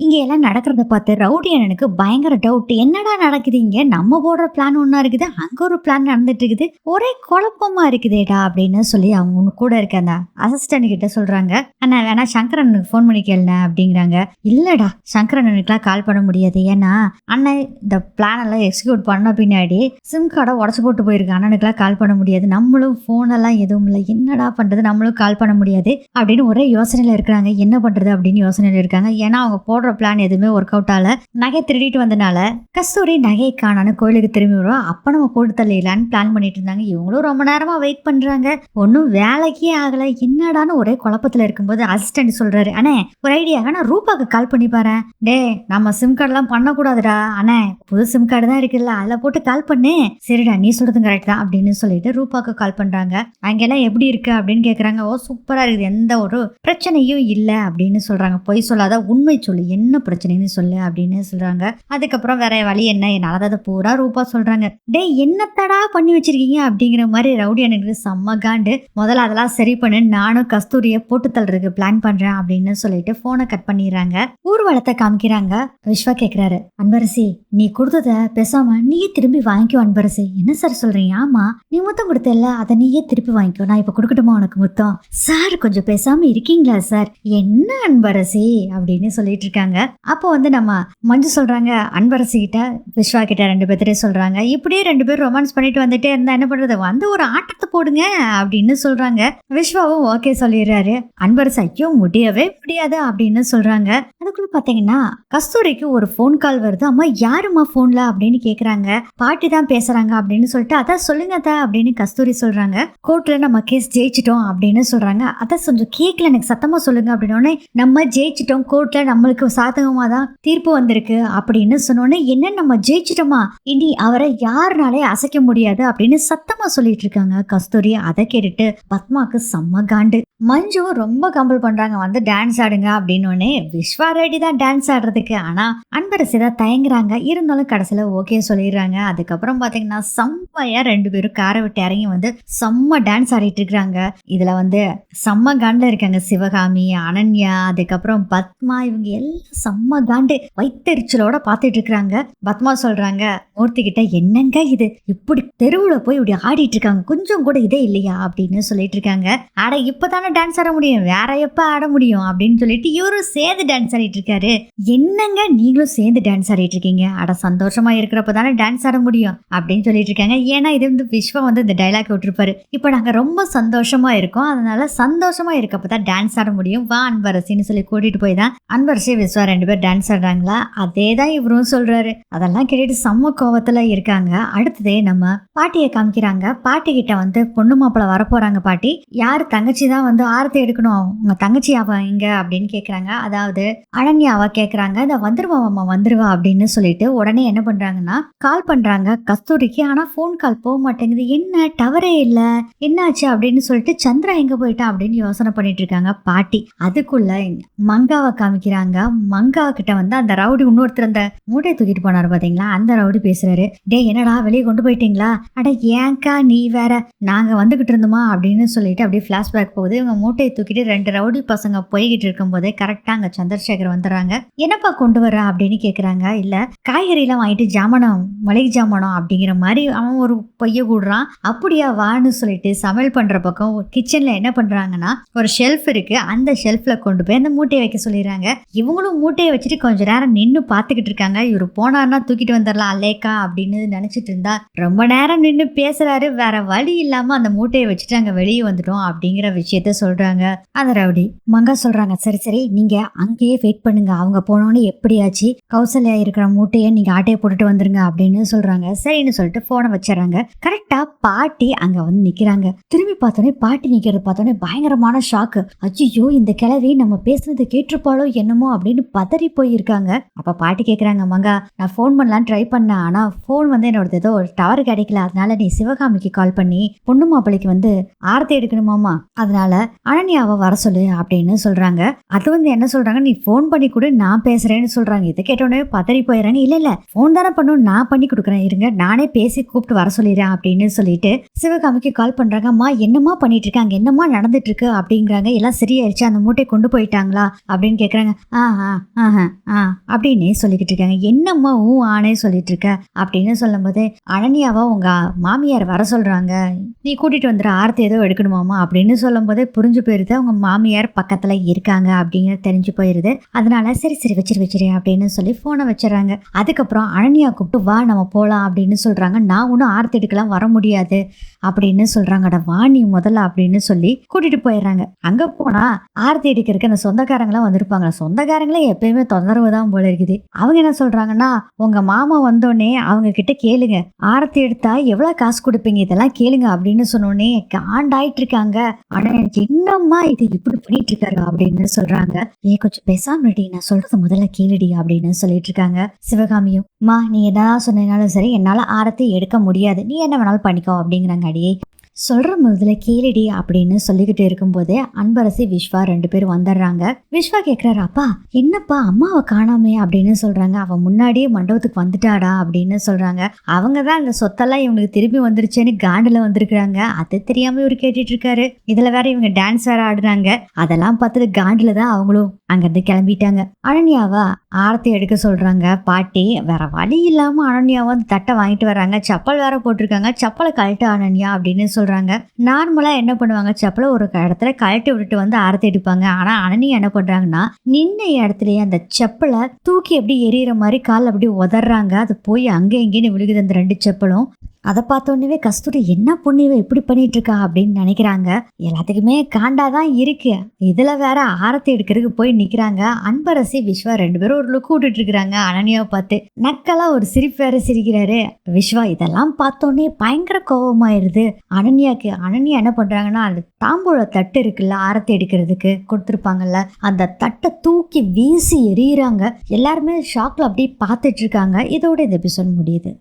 இங்கே எல்லாம் நடக்கிறத பார்த்து ரவுடி அண்ணனுக்கு பயங்கர டவுட் என்னடா நடக்குது இங்கே? நம்ம போடுற பிளான் ஒன்றா இருக்குது அங்கே ஒரு பிளான் நடந்துட்டு இருக்குது ஒரே குழப்பமா இருக்குதேடா அப்படின்னு சொல்லி அவங்க ஒன்று கூட இருக்க அந்த அசிஸ்டன்ட் கிட்ட சொல்றாங்க. அண்ணா வேணா சங்கரனுக்கு ஃபோன் பண்ணி கேளுண்ணே அப்படிங்கிறாங்க. இல்லடா சங்கரனுக்குலாம் கால் பண்ண முடியாது. ஏன்னா அண்ணன் இந்த பிளான் எல்லாம் எக்ஸிக்யூட் பண்ண பின்னாடி சிம் கார்டை உடச்சு போட்டு போயிருக்கு அண்ணனுக்குலாம் கால் பண்ண முடியாது. நம்மளும் ஃபோன் எல்லாம் எதுவும் இல்லை. என்னடா பண்றது? நம்மளும் கால் பண்ண முடியாது அப்படின்னு ஒரே யோசனையில இருக்கிறாங்க. என்ன பண்றது அப்படின்னு யோசனையில இருக்காங்க. ஏன்னா அவங்க போடுற பிளான் எதுவுமே ஒர்க் அவுட் ஆகல. நகை திருடிட்டு வந்தனால கஸ்தூரி நகையை காணான்னு கோயிலுக்கு திரும்பி வருவோம் அப்ப நம்ம போட்டு தள்ளிடலான்னு பிளான் பண்ணிட்டு இருந்தாங்க. இவங்களும் ரொம்ப நேரமா வெயிட் பண்றாங்க. ஒன்றும் வேலைக்கே ஆகல. என்னடான்னு ஒரே குழப்பத்துல இருக்கும்போது அசிஸ்டன்ட் சொல்றாரு அண்ணே ஒரு ஐடியா ஆனா ரூபாக்கு கால் பண்ணி பாரு டே நம்ம சிம் கார்டெல்லாம் பண்ணக்கூடாதுடா. அண்ணே புது சிம் கார்டு தான் இருக்குல்ல. அதில் போட்டு கால் பண்ணு. சரிடா நீ சொல்றது கரெக்ட் தான் அப்படின்னு சொல்லிட்டு ரூபாக்கு கால் பண்றாங்க. அங்கெல்லாம் எப்படி இருக்கு? அப்படின்னு கேக்குறாங்க. ஓ சூப்பரா இருக்குது. எந்த ஒரு பிரச்சனையும் இல்லை அப்படின்னு சொல்றாங்க. பொய் சொல்லாத உண்மை சொல்லி. என்ன பிரச்சனைன்னு சொல்லு அப்படின்னு சொல்றாங்க. அதுக்கப்புறம் வேற வழி என்ன? என்னால அதை பூரா ரூபா சொல்றாங்க. டேய் என்னத்தடா பண்ணி வச்சிருக்கீங்க அப்படிங்கிற மாதிரி ரவுடி எனக்கு செம்ம காண்டு. முதல்ல அதெல்லாம் சரி பண்ணு நானும் கஸ்தூரியை போட்டு தள்ளுறதுக்கு பிளான் பண்றேன் அப்படின்னு சொல்லிட்டு போனை கட் பண்ணிடுறாங்க. ஊர்வலத்தை காமிக்கிறாங்க. விஸ்வா கேக்குறாரு அன்பரசி நீ கொடுத்தத பேசாம நீயே திரும்பி வாங்கிக்கோ அன்பரசி. என்ன சார் சொல்றீங்க? ஆமா நீ முத்தம் கொடுத்தல அதை நீயே திருப்பி வாங்கிக்கோ. நான் இப்ப கொடுக்கட்டுமா உனக்கு முத்தம்? சார் கொஞ்சம் பேசாம இருக்கீங்களா சார் என்ன அன்பரசி? அப்படின்னு சொல்லிட்டு இருக்காங்க. அப்போ வந்து நம்ம மஞ்சு சொல்றாங்க அன்பரசு கிட்ட விஸ்வா கிட்ட ரெண்டு பேர்த்திட்டே சொல்றாங்க. இப்படியே ரெண்டு பேரும் ரொமான்ஸ் பண்ணிட்டு வந்துட்டே இருந்தா என்ன பண்றது? வந்து ஒரு ஆட்டத்தை போடுங்க அப்படின்னு சொல்றாங்க. விஸ்வாவும் ஓகே சொல்லிடுறாரு. அன்பரசு ஐயோ முடியவே முடியாது அப்படின்னு சொல்கிறாங்க அதுக்குள்ள பார்த்தீங்கன்னா கஸ்தூரிக்கு ஒரு ஃபோன் கால் வருது. அம்மா யாரும்மா ஃபோனில் அப்படின்னு கேட்குறாங்க பாட்டி தான் பேசுறாங்க அப்படின்னு சொல்லிட்டு அதான் சொல்லுங்க அத்தா அப்படின்னு கஸ்தூரி சொல்றாங்க. கோர்ட்ல நம்ம கேஸ் ஜெயிச்சிட்டோம் அப்படின்னு சொல்றாங்க. அதான் கொஞ்சம் கேட்கல எனக்கு சத்தமா சொல்லுங்க அப்படின்னோடனே நம்ம ஜெயிச்சிட்டோம். கோர்ட்ல நம்மளுக்கு சாதகமாக தான் தீர்ப்பு வந்திருக்கு அப்படின்னு சொன்னோன்னே என்ன நம்ம ஜெயிச்சிட்டோமா? இனி அவரை யாருனாலே அசைக்க முடியாது அப்படின்னு சத்தமாக சொல்லிட்டு இருக்காங்க கஸ்தூரி. அதை கேட்டுட்டு பத்மாக்கு செம்ம காண்டு. மஞ்சு ரொம்ப கம்பல் பண்ணுறாங்க வந்து டான்ஸ் ஆடுங்க அப்படின்னோடனே விஸ்வா ரெடி தான் டான்ஸ் ஆடுறதுக்கு. ஆனால் அன்பரசி தான் தயங்குறாங்க. இருந்தாலும் கடைசியில் ஓகே சொல்லிடுறாங்க. அதுக்கப்புறம் பார்த்தீங்கன்னா செம்மையாக ரெண்டு பேரும் காரை விட்டு இறங்கி வந்து செம்ம டான்ஸ் ஆடிட்டு இருக்கிறாங்க இதில் வந்து செம்ம காண்டில் இருக்காங்க சிவகாமி அனன்யா அதுக்கப்புறம் பத்மா இவங்க எல்லாம் செம்ம காண்டு. வைத்தெரிச்சலோட பார்த்துட்டு இருக்கிறாங்க பத்மா சொல்றாங்க மூர்த்தி கிட்ட என்னங்க இது? இப்படி தெருவுல போய் இப்படி ஆடிட்டு இருக்காங்க கொஞ்சம் கூட இதே இல்லையா? அப்படின்னு சொல்லிட்டு இருக்காங்க ஆட இப்பதானே டான்ஸ் ஆட முடியும். வேற எப்ப ஆட முடியும்? அப்படின்னு சொல்லிட்டு இவரும் சேர்ந்து டான்ஸ் ஆடிட்டு இருக்காரு என்னங்க நீங்களும் சேர்ந்து டான்ஸ் ஆடிட்டு இருக்கீங்க அட சந்தோஷமா இருக்கிறப்ப தானே டான்ஸ் ஆட முடியும். அப்படின்னு சொல்லிட்டு இருக்காங்க ஏன்னா இது வந்து விஸ்வா வந்து இந்த டைலாக் விட்டுருப்பாரு. இப்போ நாங்க ரொம்ப சந்தோஷமா இருக்கோம். அதனால சந்தோஷமா இருக்கப்பதான் டான்ஸ் ஆட முடியும். வா அன்பரசின்னு சொல்லி கூட்டிட்டு போய் தான் அன்பரசி விஸ்வா ரெண்டு பேர் டான்ஸ் ஆடுறாங்களா? அதே தான் இவரும் சொல்றாரு. அதெல்லாம் கேட்டுட்டு செம்ம கோவத்துல இருக்காங்க. அடுத்ததே நம்ம பாட்டியை காமிக்கிறாங்க. பாட்டி கிட்ட வந்து பொண்ணு மாப்பிள்ள வரப்போறாங்க பாட்டி. யார் தங்கச்சி தான் வந்து ஆரத்தை எடுக்கணும்? உங்க தங்கச்சி அவன் இங்க அப்படின்னு கேக்குறாங்க. அதாவது அனன்யாவா கேக்குறாங்க. இந்த வந்துருவா அம்மா வந்துருவா அப்படின்னு சொல்லிட்டு உடனே என்ன பண்றாங்கன்னா கால் பண்றாங்க. கஸ்தூரிக்கு ஆனா ஃபோன் கால் போக மாட்டேங்குது. என்ன? டவரே இல்ல. என்னாச்சு? அப்படின்னு சொல்லிட்டு சந்திரா எங்க போயிட்டா அப்படின்னு யோசனை பண்ணிட்டு இருக்காங்க பாட்டி. அதுக்குள்ள மங்காவை காமிக்கிறாங்க. மங்கா கிட்ட வந்து அந்த ரவுடி இன்னொருத்தர் அந்த மூட்டையை தூக்கிட்டு போனார் பாத்தீங்களா? அந்த ரவுடி பேசுறாரு டே என்னடா வெளியே கொண்டு போயிட்டீங்களா? அட ஏங்கா நீ வேற நாங்க வந்துகிட்டு இருந்தோமா? அப்படின்னு சொல்லிட்டு அப்படியே பிளாஷ்பேக் போகுது. இவங்க மூட்டையை தூக்கிட்டு ரெண்டு ரவுடி பசங்க போய்கிட்டு இருக்கும்போதே கரெக்டா அங்க சந்திரசேகர் வந்துடுறாங்க. என்னப்பா கொண்டு வர அப்படின்னு கேக்குறாங்க. இல்ல காய்கறி வாங்கிட்டு ஜாமனம் மளிகை ஜாமனம் அப்படிங்கிற மாதிரி அவன் ஒரு பொய்ய கூடுறான். அப்படியா வான்னு சொல்லிட்டு சமையல் பண்ற பக்கம் கிச்சன்ல என்ன பண்றாங்கன்னா ஒரு ஷெல்ஃப் இருக்கு. அந்த ஷெல்ஃப்ல கொண்டு போய் அந்த மூட்டையை வைக்க சொல்லிடுறாங்க. இவங்களும் மூட்டையை வச்சுட்டு கொஞ்ச நேரம் நின்று பார்த்துக்கிட்டு இருக்காங்க. இவர் போனார்னா தூக்கிட்டு வந்துடலாம் அல்லேக்கா அப்படின்னு நினைச்சிட்டு இருந்தா ரொம்ப நேரம் நின்று பேசுறாரு. வேற வழி இல்லாம அந்த மூட்டையை வச்சுட்டு அங்க வெளியே வந்துட்டோம் அப்படிங்கிற விஷயத்த சொல்றாங்க. அந்த ரவுடி மங்கா சொல்றாங்க சரி சரி நீங்க அங்கேயே வெயிட் பண்ணுங்க. அவங்க போனோன்னு எப்படியாச்சு கௌசல்யா இருக்கிற மூட்டையை நீங்க ஆட்டையை போட்டுட்டு வந்துருங்க அப்படின்னு சொல்றாங்க. சரின்னு சொல்லிட்டு போனை வச்சிடறாங்க. கரெக்டா பாட்டி அங்க வந்து நிக்கிறாங்க. திரும்பி பார்த்தோன்னே பாட்டி நிக்கிறது பார்த்தோன்னே பயங்கரமான ஷாக்கு ஐயோ இந்த கிளவி நம்ம பேசுனது கேட்டிருப்பாளோ என்னமோ அப்படின்னு பதறி போயிருக்காங்க. அப்ப பாட்டி கேக்குறாங்க மங்கா நான் ஃபோன் பண்ணலான்னு ட்ரை பண்ணேன். ஆனா ஃபோன் வந்து என்னோட ஏதோ ஒரு டவர் கிடைக்கல. அதனால நீ சிவகாமிக்கு கால் பண்ணி பொண்ணு மாப்பிள்ளைக்கு வந்து ஆரத்தி எடுக்கணுமாமா அதனால அனன்யாவை வர சொல்லு அப்படின்னு சொல்றாங்க. அது வந்து என்ன சொல்றாங்க? நீ ஃபோன் பண்ணி கொடு நான் பேசுறேன்னு சொல்றாங்க. இதை கேட்டோடனே பதறி போயிடறாங்க. இல்ல இல்ல ஃபோன் தானே பண்ணும். நான் பண்ணி கொடுக்குறேன். இருங்க நானே பேசி கூப்பிட்டு வர சொல்லிடுறேன் அப்படின்னு சொல்லிட்டு சிவகாமிக்கு கால் பண்றாங்க. அம்மா என்னம்மா பண்ணிட்டு இருக்காங்க என்னம்மா நடந்துட்டு இருக்கு அப்படிங்கிறாங்க. எல்லாம் சரியாயிருச்சு. அந்த மூட்டை கொண்டு போயிட்டாங்களா? அப்படின்னு கேக்குறாங்க. ஆ ஆ ஆஹா, ஆ அப்படின்னே சொல்லிக்கிட்டு இருக்காங்க. என்னம்மா ஊ ஆனே சொல்லிட்டு இருக்க? அப்படின்னு சொல்லும்போது அனன்யாவா உங்க மாமியார் வர சொல்றாங்க. நீ கூட்டிட்டு வந்துரு ஆர்த்தி ஏதோ எடுக்கணுமாமா அப்படின்னு சொல்லும்போது புரிஞ்சு போயிருது அவங்க மாமியார் பக்கத்துல இருக்காங்க அப்படின்னு தெரிஞ்சு போயிருது. அதனால சரி சரி வச்சிரு வச்சிரு அப்படின்னு சொல்லி போனை வச்சிடறாங்க. அதுக்கப்புறம் அனன்யா கூப்பிட்டு வா நம்ம போலாம் அப்படின்னு சொல்றாங்க. நான் ஒன்றும் ஆர்த்தி எடுக்கலாம் வர முடியாது அப்படின்னு சொல்றாங்கடா வா நீ முதல்ல அப்படின்னு சொல்லி கூட்டிட்டு போயிடுறாங்க. அங்க போனா ஆர்த்தி எடுக்கிறதுக்கு அந்த சொந்தக்காரங்களாம் வந்திருப்பாங்க. சொந்தக்காரங்களே எப்பயுமே தொந்தரவு தான் போல இருக்குது. அவங்க என்ன சொல்றாங்கன்னா உங்க மாமா வந்தோடனே அவங்க கிட்ட கேளுங்க. ஆரத்தி எடுத்தா எவ்வளவு காசு கொடுப்பீங்க? இதெல்லாம் கேளுங்க அப்படின்னு சொன்னோடனே காண்டாயிட்டு இருக்காங்க. ஆனா எனக்கு என்னம்மா இது? இப்படி பண்ணிட்டு இருக்காரு அப்படின்னு சொல்றாங்க. ஏன் கொஞ்சம் பேசாமடி நான் சொல்றது முதல்ல கேளுடி அப்படின்னு சொல்லிட்டு இருக்காங்க சிவகாமியும். மா நீ எதாவது சொன்னாலும் சரி என்னால ஆரத்தி எடுக்க முடியாது. நீ என்ன வேணாலும் பண்ணிக்கோ அப்படிங்கிறாங்க அடியே. சொல்ற முதல்ல கேளுடி அப்படின்னு சொல்லிக்கிட்டு இருக்கும்போதே அன்பரசி விஸ்வா ரெண்டு பேரும் வந்துடுறாங்க. விஸ்வா கேட்குறாரு அப்பா என்னப்பா அம்மாவை காணாமே அப்படின்னு சொல்றாங்க. அவன் முன்னாடியே மண்டபத்துக்கு வந்துட்டாடா அப்படின்னு சொல்றாங்க. அவங்க தான் இந்த சொத்தெல்லாம் இவங்களுக்கு திரும்பி வந்துருச்சேன்னு காண்டில் வந்திருக்கிறாங்க. அது தெரியாம இவர் கேட்டுட்டு இருக்காரு இதுல வேற இவங்க டான்ஸ் வேற ஆடுறாங்க. அதெல்லாம் பார்த்துட்டு காண்டில் தான் அவங்களும் அங்கேருந்து கிளம்பிட்டாங்க. அனன்யாவா ஆரத்தி எடுக்க சொல்றாங்க. பாட்டி வேற வழி இல்லாமல் அனன்யாவை அந்த தட்டை வாங்கிட்டு வராங்க செப்பல் வேற போட்டிருக்காங்க. செப்பலை கழட்டு அனன்யா அப்படின்னு சொல்கிறாங்க நார்மலா என்ன பண்ணுவாங்க செப்பலை ஒரு இடத்துல கழட்டி விட்டுட்டு வந்து ஆரத்தி எடுப்பாங்க ஆனா அனனி என்ன பண்றாங்கன்னா நின்ன இடத்துலயே அந்த செப்பலை தூக்கி அப்படி எரியற மாதிரி கால் அப்படி உதறாங்க அது போய் அங்கே இங்கேன்னு விழுகுது அந்த ரெண்டு செப்பலும். அதை பார்த்தோன்னே கஸ்தூரி என்ன பொண்ணு இவ இப்படி பண்ணிட்டு இருக்கா அப்படின்னு நினைக்கிறாங்க. எல்லாத்துக்குமே காண்டாதான் இருக்கு. இதுல வேற ஆரத்தி எடுக்கிறதுக்கு போய் நிக்கிறாங்க. அன்பரசி விஸ்வா ரெண்டு பேரும் ஒரு லுக் விட்டுட்டு இருக்கிறாங்க அனன்யாவை பார்த்து. நக்கலா ஒரு சிரிப்பு வேற சிரிக்கிறாரு. விஸ்வா இதெல்லாம் பார்த்தோன்னே பயங்கர கோபமாயிருது அனன்யாக்கு அனன்யா என்ன பண்றாங்கன்னா அந்த தாம்பூல தட்டு இருக்குல்ல ஆரத்தி எடுக்கிறதுக்கு கொடுத்துருப்பாங்கல்ல அந்த தட்டை தூக்கி வீசி எறிகிறாங்க எல்லாருமே ஷாக்ல அப்படியே பார்த்துட்டு இருக்காங்க இதோட இந்த எபிசோட் முடியுது.